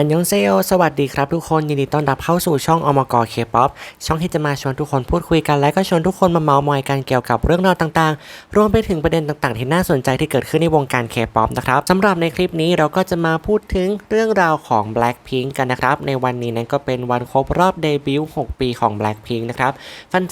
อันยองเซโอสวัสดีครับทุกคน ยินดีต้อนรับเข้าสู่ช่องอมกเคป๊อปช่องที่จะมาชวนทุกคนพูดคุยกัน และก็ชวนทุกคนมาเมาส์มอยกันเกี่ยวกับเรื่องราวต่างๆ รวมไปถึงประเด็นต่างๆ ที่น่าสนใจที่เกิดขึ้นในวงการเคป๊อปนะครับสำหรับในคลิปนี้เราก็จะมาพูดถึงเรื่องราวของ Blackpink กันนะครับ ในวันนี้นั้นก็เป็นวันครบรอบเดบิวต์6ปีของ Blackpink นะครับ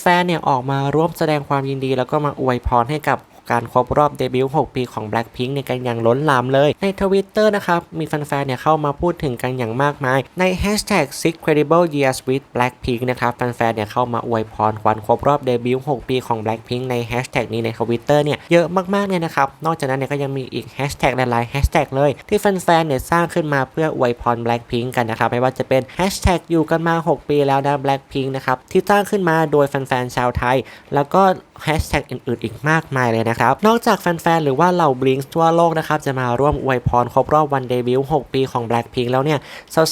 แฟนๆเนี่ยออกมาร่วมแสดงความยินดี แล้วก็มาอวยพรให้กับ การครบรอบเดบิวต์ 6 ปีของ Blackpink ในยกันอย่างล้นหลามเลย ในทวิตเตอร์นะครับ มีแฟนๆ เนี่ยเข้ามาพูดถึงกันอย่างมากมาย ใน Hashtag Six Credible Years with Blackpink นะครับ แฟนๆ เนี่ยเข้ามาอวยพรวันครบรอบเดบิวต์ 6 ปีของ Blackpink ใน Hashtag นี้ในทวิตเตอร์เนี่ยเยอะมากๆ เลยนะครับ นอกจากนั้นเนี่ยก็ยังมีอีก Hashtag หลายๆ Hashtag เลยที่แฟนๆ เนี่ยสร้างขึ้นมาเพื่ออวยพร Blackpink กันนะครับ ไม่ว่าจะเป็น Hashtag อยู่กันมา 6 ปีแล้วนะ Blackpink นะครับที่สร้างขึ้นมาโดยแฟนๆ ชาวไทย แล้วก็ แฮชแท็กอื่นๆ อีกมากมายเลยนะครับ นอกจากแฟนๆ หรือว่าเหล่าบลิงส์ทั่วโลกนะครับจะมาร่วมอวยพรครบรอบวันเดบิวต์6ปีของ Blackpink แล้วเนี่ย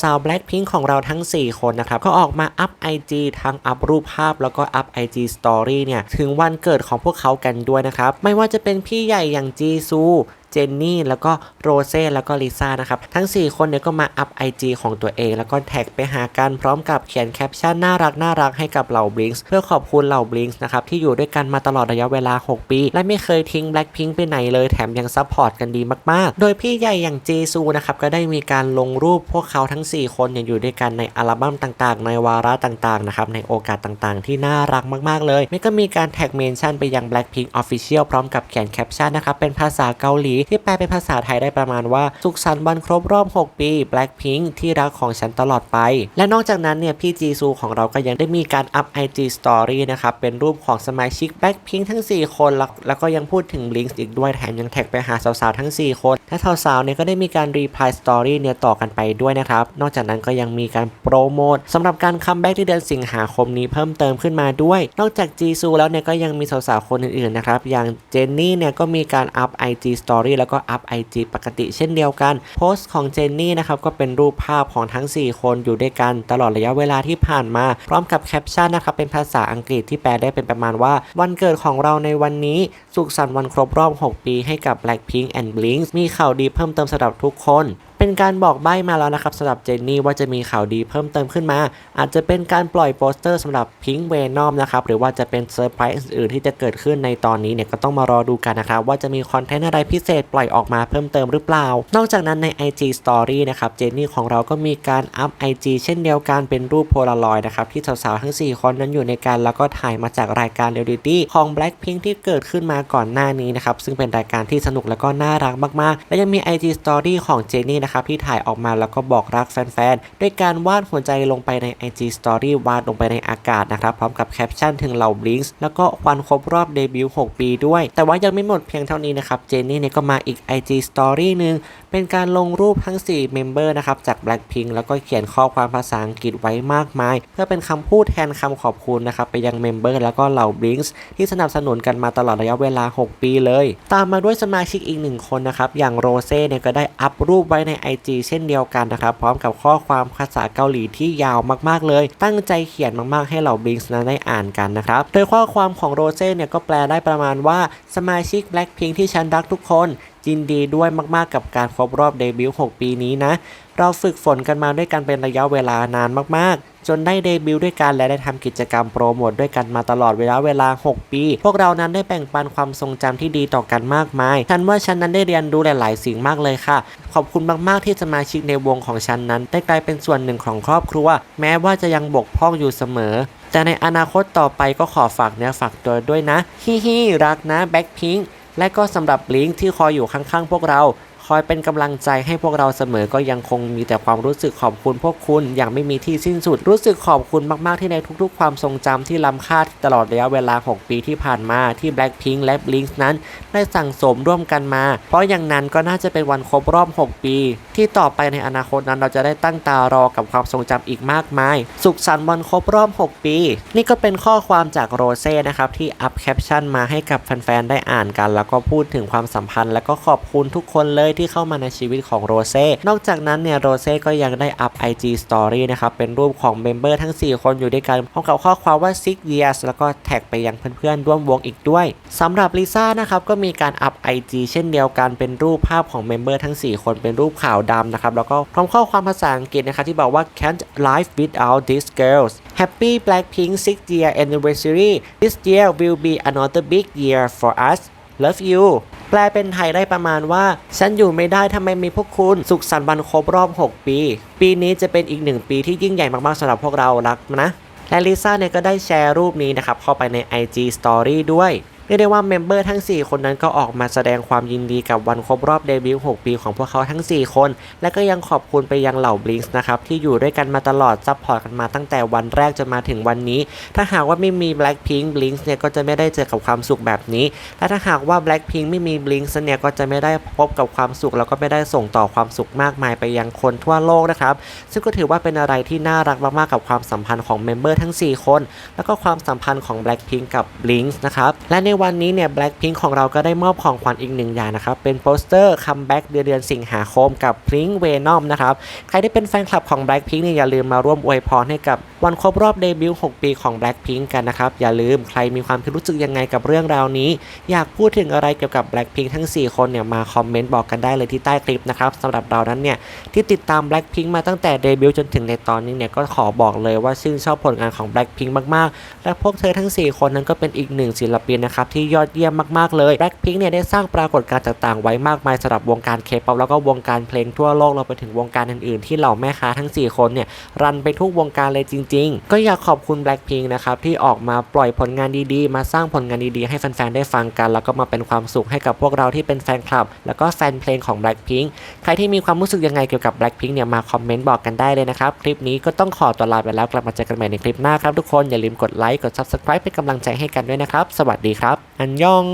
สาวๆ Blackpink ของเราทั้ง 4 คนนะครับ ก็ออกมาอัพ IG ทั้งอัพรูปภาพแล้วก็อัพ IG Story เนี่ยถึงวันเกิดของพวกเขากันด้วยนะครับ ไม่ว่าจะเป็นพี่ใหญ่อย่างจีซูเจนนี่แล้วก็โรเซ่แล้วก็ลิซ่านะครับ ทั้ง 4 คนเนี่ยก็มาอัพ IG ของตัวเอง แล้วก็แท็กไปหากันพร้อมกับเขียนแคปชั่นน่ารักน่ารักให้กับเหล่าบลิงส์เพื่อขอบคุณเหล่าบลิงส์นะครับที่อยู่ด้วยกันมาตลอดระยะเวลา 6 ปี และไม่เคยทิ้ง Blackpink ไปไหนเลยแถมยังซัพพอร์ตกันดีมากๆ โดยพี่ใหญ่อย่างเจซูนะครับก็ได้มีการลงรูปพวกเขาทั้ง 4 คนเนี่ยอยู่ด้วยกันในอัลบั้มต่างๆ ในวาระต่างๆนะครับในโอกาสต่างๆ ที่น่ารักมากๆเลยไม่ก็มีการแท็กเมนชั่นไปยัง Blackpink Official พร้อมกับเขียนแคปชั่นนะครับเป็นภาษาเกาหลีที่แปลเป็นภาษาไทยได้ประมาณว่า สุขสันต์วันครบรอบ 6 ปี Blackpink ที่รักของฉันตลอดไป และนอกจากนั้นเนี่ยพี่จีซูของเราก็ยังได้มีการอัพ IG Story นะครับ เป็นรูปของสมาชิก Blackpink ทั้ง 4 คน แล้วแล้วก็ยังพูดถึง Blinks อีกด้วยแถมยังแท็กไปหาสาวๆทั้ง 4 คนและสาวๆเนี่ยก็ได้มีการรีพลายสตอรี่เนี่ยต่อกันไปด้วยนะครับ นอกจากนั้นก็ยังมีการโปรโมทสำหรับการคัมแบ็กที่เดือนสิงหาคมนี้เพิ่มเติมขึ้นมาด้วย นอกจากจีซูแล้วเนี่ยก็ยังมีสาวๆคนอื่นๆนะครับ อย่างเจนนี่เนี่ยก็มีการอัพ IG Story แล้วก็อัพ IG ปกติเช่นเดียวกัน โพสต์ของเจนนี่นะครับก็เป็นรูปภาพของทั้ง 4 คนอยู่ด้วยกันตลอดระยะเวลาที่ผ่านมา พร้อมกับแคปชั่นนะครับเป็นภาษาอังกฤษที่แปลได้เป็นประมาณว่า วันเกิดของเราในวันนี้ สุขสันต์วันครบรอบ 6 ปีให้กับ Blackpink and Blink มีข่าวดีเพิ่มเติมสำหรับทุกคน เป็นการบอกใบ้มาแล้วนะครับสำหรับเจนนี่ว่าจะมีข่าวดีเพิ่มเติมขึ้นมา อาจจะเป็นการปล่อยโปสเตอร์สำหรับพิงค์เวนอมนะครับหรือว่าจะเป็นเซอร์ไพรส์อื่นที่จะเกิดขึ้นในตอนนี้เนี่ยก็ต้องมารอดูกันนะครับว่าจะมีคอนเทนต์อะไรพิเศษปล่อยออกมาเพิ่มเติมหรือเปล่า นอกจากนั้นใน IG Story นะครับเจนนี่ของเราก็มีการอัพ IG เช่นเดียวกันเป็นรูปโพลารอยด์นะครับที่สาวๆทั้ง 4 คนนั้นอยู่ในการแล้วก็ถ่ายมาจากรายการเรียลลิตี้ของ Blackpink ที่เกิดขึ้นมาก่อนหน้านี้นะครับซึ่งเป็นรายการที่สนุกแล้วก็น่ารักมากๆ และยังมี IG Story ของเจนนี่นะครับที่ถ่ายออกมาแล้วก็บอกรักแฟนๆ ด้วยการวาดหัวใจลงไปใน IG Story วาดลงไปในอากาศนะครับ พร้อมกับแคปชั่นถึงเหล่า Blinks แล้วก็วันครบรอบเดบิวต์ 6 ปีด้วย แต่ว่ายังไม่หมดเพียงเท่านี้นะครับ เจนนี่เนี่ยก็มาอีก IG Story หนึ่งเป็นการลงรูปทั้ง 4 เมมเบอร์นะครับ จาก Blackpink แล้วก็เขียนข้อความภาษาอังกฤษไว้มากมาย เพื่อเป็นคำพูดแทนคำขอบคุณนะครับ ไปยังเมมเบอร์แล้วก็เหล่า Blinks ที่สนับสนุนกันมาตลอดระยะเวลา 6 ปีเลย ตามมาด้วยสมาชิกอีกหนึ่งคนนะครับอย่างโรเซ่เนี่ยก็ได้อัพรูปไว้ใน IG เช่นเดียวกันนะครับ พร้อมกับข้อความภาษาเกาหลีที่ยาวมากๆเลย ตั้งใจเขียนมากๆให้เหล่าบิงส์นั้นได้อ่านกันนะครับ โดยข้อความของโรเซ่เนี่ยก็แปลได้ประมาณว่าสมาชิก Blackpink ที่ฉันรักทุกคนยินดีด้วยมากๆกับการครบรอบเดบิวต์ 6 ปีนี้นะ เราฝึกฝนกันมาด้วยกันเป็นระยะเวลานานมากๆ จนได้เดบิวต์ด้วยกันและได้ทำกิจกรรมโปรโมทด้วยกันมาตลอดเวลาเวลา 6 ปี พวกเรานั้นได้แบ่งปันความทรงจำที่ดีต่อกันมากมายฉันว่าฉันนั้นได้เรียนรู้หลาย ๆ สิ่งมากเลยค่ะ ขอบคุณมาก ๆ ที่สมาชิกในวงของฉันนั้น ได้กลายเป็นส่วนหนึ่งของครอบครัว แม้ว่าจะยังบกพร่องอยู่เสมอแต่ในอนาคตต่อไปก็ขอฝากเนื้อฝากตัวด้วยนะ ฮิฮิรักนะแบ็คพิงและก็สำหรับลิงที่คอยอยู่ข้างๆพวกเรา คอยเป็นกำลังใจให้พวกเราเสมอก็ยังคงมีแต่ความรู้สึกขอบคุณพวกคุณอย่างไม่มีที่สิ้นสุด รู้สึกขอบคุณมากๆที่ในทุกๆ ความทรงจำที่ล้ำค่าตลอดระยะเวลา 6 ปีที่ผ่านมาที่ Blackpink และ Blink นั้น ได้สั่งสมร่วมกันมา เพราะอย่างนั้นก็น่าจะเป็นวันครบรอบ 6 ปี ที่ต่อไปในอนาคตนั้นเราจะได้ตั้งตารอกับความทรงจำอีกมากมาย สุขสันต์วันครบรอบ 6 ปี นี่ก็เป็นข้อความจากโรเซ่นะครับที่อัพแคปชั่นมาให้กับแฟนๆได้อ่านกัน แล้วก็พูดถึงความสัมพันธ์ แล้วก็ขอบคุณทุกคนเลยที่เข้ามาในชีวิตของโรเซ่นอกจากนั้นเนี่ยโรเซ่ก็ยังได้อัพ IG Story นะครับเป็นรูปของเมมเบอร์ทั้ง 4 คนอยู่ด้วยกันพร้อมกับข้อความว่า six years แล้วก็แท็กไปยังเพื่อนๆร่วมวงอีกด้วยสำหรับลิซ่านะครับก็มีการอัพ IG เช่นเดียวกันเป็นรูปภาพของเมมเบอร์ทั้ง 4 คนเป็นรูปขาวดำนะครับแล้วก็พร้อมข้อความภาษาอังกฤษนะครับที่บอกว่า can't live without these girls Happy Blackpink 6 year anniversary this year will be another big year for us love you แปลเป็นไทยได้ประมาณว่า ฉันอยู่ไม่ได้ทำไมมีพวกคุณ สุขสันต์วันครบรอบ 6 ปี ปีนี้จะเป็นอีกหนึ่งปีที่ยิ่งใหญ่มากๆสำหรับพวกเรารักนะและลิซ่าเนี่ยก็ได้แชร์รูปนี้นะครับเข้าไปใน IG Story ด้วย เรียกได้ว่าเมมเบอร์ทั้ง 4 คนนั้นก็ออกมาแสดงความยินดีกับวันครบรอบเดบิวต์ 6 ปีของพวกเขาทั้ง 4 คน และก็ยังขอบคุณไปยังเหล่าบลิงส์นะครับ ที่อยู่ด้วยกันมาตลอด ซัพพอร์ตกันมาตั้งแต่วันแรกจนมาถึงวันนี้ ถ้าหากว่าไม่มี Blackpink b l i n k เนี่ยก็จะไม่ได้เจอกับความสุขแบบนี้ และถ้าหากว่า Blackpink ไม่มี b l i n k เนี่ยก็จะไม่ได้พบกับความสุข แล้วก็ไม่ได้ส่งต่อความสุขมากมายไปยังคนทั่วโลกนะครับซึ่งก็ถือว่าเป็นอะไรที่น่ารักมากๆกับความสัมพันธ์ของเมมเบอร์ทั้ง 4 คน แล้วก็ความสัมพันธ์ของ Blackpink กับ b l i n k นะครับและในวันนี้เนี่ย Blackpink ของเราก็ได้มอบของขวัญอีกหนึ่งอย่างนะครับ เป็นโปสเตอร์คัมแบ็กเดือนเดือนสิงหาคมกับ Pink Venom นะครับ ใครที่เป็นแฟนคลับของ Blackpink เนี่ยอย่าลืมมาร่วมอวยพรให้กับวันครบรอบเดบิวต์6ปีของ Blackpink กันนะครับ อย่าลืมใครมีความคิดรู้สึกยังไงกับเรื่องราวนี้ อยากพูดถึงอะไรเกี่ยวกับ Blackpink ทั้ง 4 คนเนี่ยมาคอมเมนต์บอกกันได้เลยที่ใต้คลิปนะครับสำหรับเรานั้นเนี่ยที่ติดตาม Blackpink มาตั้งแต่เดบิวต์จนถึงในตอนนี้เนี่ยก็ขอบอกเลยว่าชื่นชอบผลงานของ Blackpink มากๆ และพวกเธอทั้ง 4 คนนั้นก็เป็นอีกหนึ่งศิลปินนะครับที่ยอดเยี่ยมมากๆเลย Blackpink เนี่ยได้สร้างปรากฏการณ์ต่างๆ ไว้มากมายสำหรับวงการ K-pop แล้วก็วงการเพลงทั่วโลกเราไปถึงวงการอื่นๆ ที่เหล่าแม่ค้าทั้ง 4 คนเนี่ยรันไปทุกวงการเลยจริง ๆ ก็อยากขอบคุณ Blackpink นะครับที่ออกมาปล่อยผลงานดีๆ มาสร้างผลงานดีๆ ให้แฟนๆ ได้ฟังกัน แล้วก็มาเป็นความสุขให้กับพวกเราที่เป็นแฟนคลับ แล้วก็แฟนเพลงของ Blackpink ใครที่มีความรู้สึกยังไงเกี่ยวกับ Blackpink เนี่ยมาคอมเมนต์บอกกันได้เลยนะครับ คลิปนี้ก็ต้องขอตัวลาไปแล้วกลับมาเจอกันใหม่ในคลิปหน้าครับทุกคนอย่าลืมกดไลค์กด Subscribe เป็นกำลังใจให้กันด้วยนะครับสวัสดีครับอันยอง